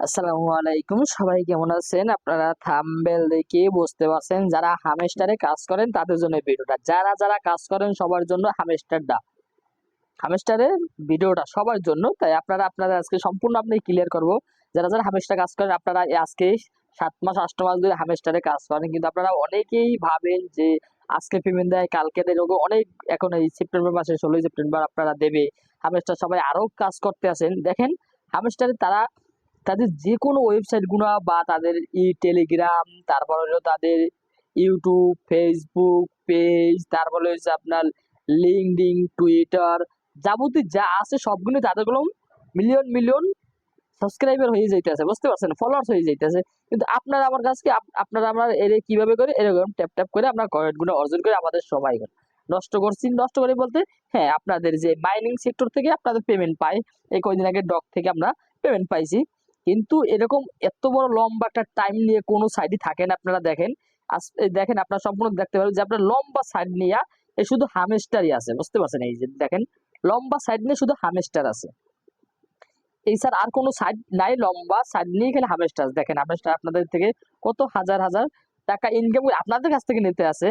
আসসালামু আলাইকুম। সবাই কেমন আছেন? আপনারা থাম্বেল দেখে বুঝতে পারছেন যারা হামেস্টারে কাজ করেন তাদের জন্য ভিডিওটা। যারা যারা কাজ করেন সবার জন্য হামেস্টারটা। হামেস্টারের ভিডিওটা সবার জন্য। তাই আপনারা আপনারা আজকে সম্পূর্ণ আপনি ক্লিয়ার করব। যারা যারা হামেস্টার কাজ করেন, আপনারা আজকে সাত মাস আট মাস ধরে হামেস্টারে কাজ করেন। কিন্তু আপনারা অনেকেই ভাবেন যে আজকে পেমেন্ট দেয়, কালকে দেয় অনেক এখন এই সেপ্টেম্বর মাসে ষোলোই সেপ্টেম্বর আপনারা দেবে। হামেস্টার সবাই আরও কাজ করতে আসেন। দেখেন, হামেস্টারে তারা তাদের যে কোনো ওয়েবসাইটগুলো বা তাদের ই টেলিগ্রাম তারপর হলো তাদের ইউটিউব ফেসবুক পেজ তারপরে হচ্ছে আপনার লিঙ্কডিন টুইটার যাবতীয় যা আছে সবগুলো তাদেরগুলো মিলিয়ন মিলিয়ন সাবস্ক্রাইবার হয়ে যাইতেছে, বুঝতে পারছেন? ফলোয়ার্স হয়ে যাইতেছে। কিন্তু আপনারা আমার কাছে আপনারা আমরা এর কীভাবে করে? এরকম ট্যাপ ট্যাপ করে আমরা কয়েকগুলো অর্জন করে আমাদের সময় নষ্ট করছি, নষ্ট করে বলতে হ্যাঁ আপনাদের যে মাইনিং সেক্টর থেকে আপনাদের পেমেন্ট পাই এই কয়দিন আগে ডক থেকে আমরা পেমেন্ট পাইছি। কিন্তু এরকম এত বড় লম্বা একটা টাইম নিয়ে কোনো সাইডই থাকে না, আপনারা দেখেন। দেখেন আপনারা সম্পূর্ণ দেখতে পারেন যে আপনার লম্বা সাইড নিয়ে এই শুধু হামেস্টারই আছে, বুঝতে পারছেন? এই যে দেখেন, লম্বা সাইড নিয়ে শুধু হামেস্টার আছে। এই স্যার আর কোনো সাইড নাই, লম্বা সাইড নিয়ে খেলে হামেস্টার দেখেন হামেস্টার আপনাদের থেকে কত হাজার হাজার টাকা ইনকাম আপনাদের কাছ থেকে নিতে আছে।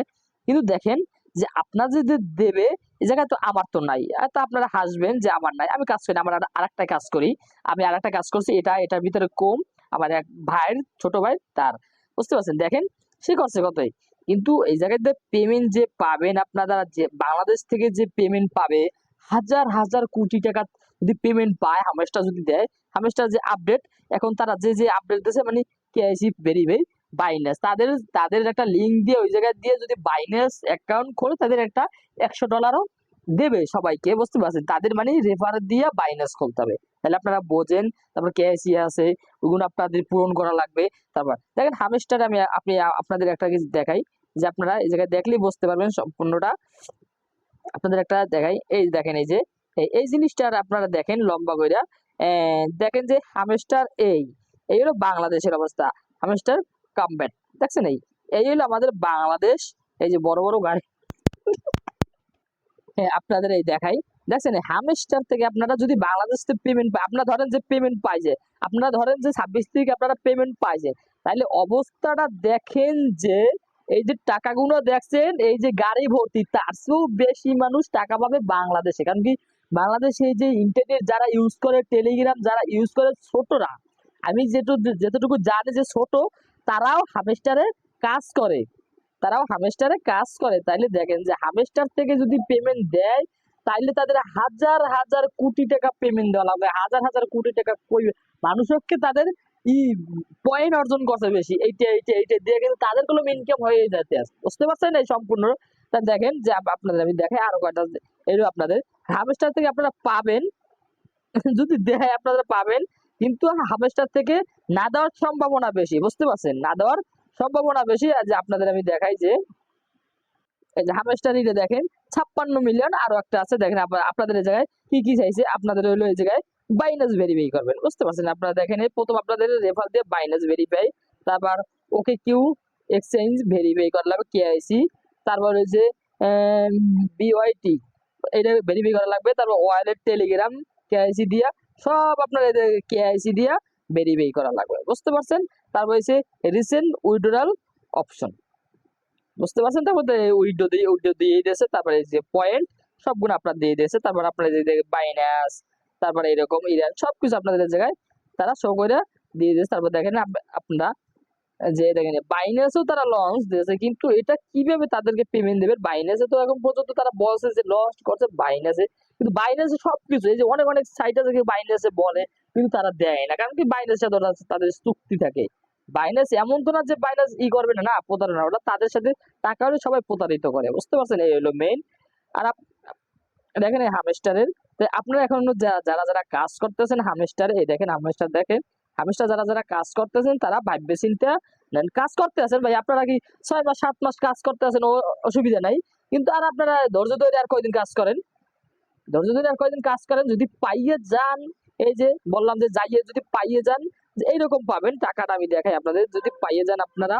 কিন্তু দেখেন যে আপনার যদি দেবে এই জায়গায় তো আমার তো নাই। তো আপনারা হাসবেন যে আমার নাই। আমি কাজ করি আমার আর একটা কাজ করি। আমি আর একটা কাজ করছি, এটা, এটার ভিতরে কম। আমার এক ভাইয়ের ছোট ভাই, তার, বুঝতে পারছেন? দেখেন, সে করছে কতই? কিন্তু এই জায়গায় পেমেন্ট যে পাবেন আপনারা যে বাংলাদেশ থেকে যে পেমেন্ট পাবে, হাজার হাজার কোটি টাকা যদি পেমেন্ট পায়, হামেশটা যদি দেয়, হামেশটা যে আপডেট এখন তারা যে যে আপডেট দিয়েছে মানে কেআইসি ভেরিফাই বাইন্যান্স তাদের তাদের একটা লিঙ্ক দিয়ে ওই জায়গায় দিয়ে যদি বাইন্যান্স অ্যাকাউন্ট খোলে তাদের একটা একশো ডলারও দেবে সবাইকে বুঝতে পারছেন? তাদের মানে রেফার দিয়ে বাইন্যান্স খুলতে হবে। তাহলে আপনারা বোঝেন তারপর কেআইসি আছে ওগুলো আপনাদের পূরণ করা লাগবে। তারপর দেখেন হামেস্টার আমি আপনি আপনাদের একটা কিছু দেখাই যে আপনারা এই জায়গায় দেখলেই বুঝতে পারবেন সম্পূর্ণটা। আপনাদের একটা দেখাই এই দেখেন এই যে এই- জিনিসটা আপনারা দেখেন লম্বা আহ, দেখেন যে হামেস্টার এই এই হলো বাংলাদেশের অবস্থা। হামেস্টার কামব্যাট দেখছেন এই? এই হলো আমাদের বাংলাদেশ, এই যে বড় বড় গাড়ি। হ্যাঁ আপনাদের এই দেখাই। দেখছেন হামেস্টার থেকে আপনারা যদি বাংলাদেশ থেকে পেমেন্ট পায় আপনারা ধরেন যে পেমেন্ট পাইছে আপনারা ধরেন যে ছাব্বিশ থেকে আপনারা পেমেন্ট পাইছে তাহলে অবস্থাটা দেখেন যে, এই যে টাকাগুলো দেখছেন, এই যে গাড়ি ভর্তি, তার চেয়েও বেশি মানুষ টাকা পাবে বাংলাদেশে। কারণ কি? বাংলাদেশে এই যে ইন্টারনেট যারা ইউজ করে টেলিগ্রাম যারা ইউজ করে ছোটরা, আমি যেটুকু যেতটুকু জানি যে ছোট তারাও হামেস্টারে কাজ করে। তারাও হামেস্টারে কাজ করে। তাইলে দেখেন যে হামেস্টার থেকে যদি পেমেন্ট দেয়, তাইলে তাদের হাজার হাজার কোটি টাকা পেমেন্ট দেওয়া লাগবে। হাজার হাজার কোটি টাকা মানুষকে তাদের ই পয়েন্ট অর্জন করছে বেশি। এইটা এইটা এইটা দিয়ে কিন্তু তাদের কোনো ইনকাম হয়ে যেতে আছে। বুঝতে পারছেন এই সম্পূর্ণ? তা দেখেন যে আপনাদের আমি দেখাই আরও কয়টা এরও আপনাদের, হামেস্টার থেকে আপনারা পাবেন, যদি দেয় আপনারা পাবেন কিন্তু হামেস্টার থেকে না দেওয়ার সম্ভাবনা বেশি, বুঝতে পারছেন? না দেওয়ার সম্ভাবনা বেশি, আর যে আপনাদের আমি দেখাই যে, এই যে হামেস্টার ইটে দেখেন ছাপ্পান্ন মিলিয়ন আরও একটা আছে, দেখেন আপ- আপনাদের এই জায়গায় কি কি চাইছে? আপনাদের হলো এই জায়গায় বাইনাস ভেরিফাই করবেন, বুঝতে পারছেন? আপনারা দেখেন এই প্রথম আপনাদের রেফার দিয়ে বাইনাস ভেরিফাই তারপর ওকে কিউ এক্সচেঞ্জ ভেরিফাই করা লাগবে কেআইসি তারপর যে বিওয়াইটি এটা ভেরিফাই করা লাগবে, তারপর ওয়ালেট টেলিগ্রাম কেআইসি দিয়া সব আপনার কেআইসি দিয়া ভেরিফাই করা লাগবে। বুঝতে পারছেন? তারপর হচ্ছে রিসেন্ট উইড্রাল অপশন বুঝতে পারছেন? তারপর উইডো দিয়ে উইডো দিয়ে দিয়েছে, তারপরে যে পয়েন্ট সবগুলো আপনার দিয়ে দিয়েছে। তারপর আপনার যে বাইনাস তারপরে এরকম ইরান সবকিছু আপনাদের জায়গায় তারা শো করে দিয়ে দিয়েছে। তারপর দেখেন আপ- আপনারা যে দেখেন বাইনাসও তারা লঞ্চ দিয়েছে, কিন্তু এটা কীভাবে তাদেরকে পেমেন্ট দেবে? বাইনাসে তো এখন পর্যন্ত তারা বলছে যে লঞ্চ করছে বাইনাসে কিন্তু বাইনাসে সবকিছু, এই যে অনেক অনেক সাইট আছে কি বাইনাসে বলে, কিন্তু তারা দেয় না। কারণ কি বাইনাসে তাদের চুক্তি থাকে। বাইনাস এমন তো না যে বাইনাস ই করবে না না, প্রতারণা ওটা তাদের সাথে টাকা হলে সবাই প্রতারিত করে, বুঝতে পারছেন? এই হলো মেইন আর দেখেন এই হামেস্টারের আপনারা এখন যারা যারা কাজ করতেছেন হামেস্টার এই দেখেন হামেস্টার দেখেন। হামেস্টার যারা যারা কাজ করতেছেন, তারা ভাববে, চিন্তা নেন, কাজ করতে আছেন ভাই, আপনারা কি ছয় মাস সাত মাস কাজ করতে আছেন, ও অসুবিধা নাই। কিন্তু আর আপনারা ধৈর্য ধরে আর কয়দিন কাজ করেন? ধৈর্য ধরে আর কয়দিন কাজ করেন, যদি পাইয়ে যান, এই যে বললাম যে যাইয়ে যদি পাইয়ে যান এইরকম পাবেন, টাকাটা আমি দেখাই আপনাদের, যদি পাইয়ে যান আপনারা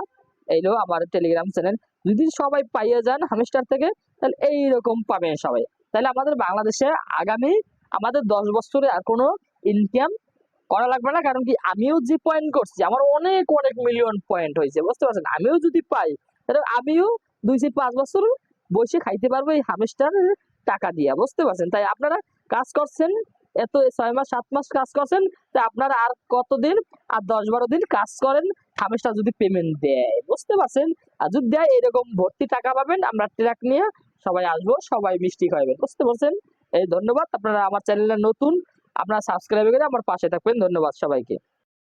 এইলো আমার টেলিগ্রাম চ্যানেল যদি সবাই পাইয়ে যান, হামেস্টার থেকে, তাহলে এইরকম পাবেন সবাই। তাহলে আমাদের বাংলাদেশে আগামী, আমাদের দশ বছরে আর কোনো ইনকাম করা লাগবে না, কারণ কি আমিও যে পয়েন্ট করছি, আমার অনেক অনেক মিলিয়ন পয়েন্ট হয়েছে, বুঝতে পারছেন? আমিও যদি পাই, তাহলে আমিও দুই থেকে পাঁচ বছর বসে খাইতে পারব এই হামেস্টার টাকা দিয়া, বুঝতে পারছেন? তাই আপনারা কাজ করছেন, এত ছয় মাস, সাত মাস কাজ করছেন, তা আপনারা আর কতদিন, আর দশ বারো দিন কাজ করেন, হামেস্টার যদি পেমেন্ট দেয়, বুঝতে পারছেন? আর যদি দেয়, এরকম ভর্তি টাকা পাবেন, আমরা ট্রাক নিয়ে সবাই আসব, সবাই মিষ্টি খাইবেন, বুঝতে পারছেন? এই ধন্যবাদ, আপনারা আমার চ্যানেলে নতুন আপনারা সাবস্ক্রাইব করে আমার পাশে থাকবেন ধন্যবাদ সবাইকে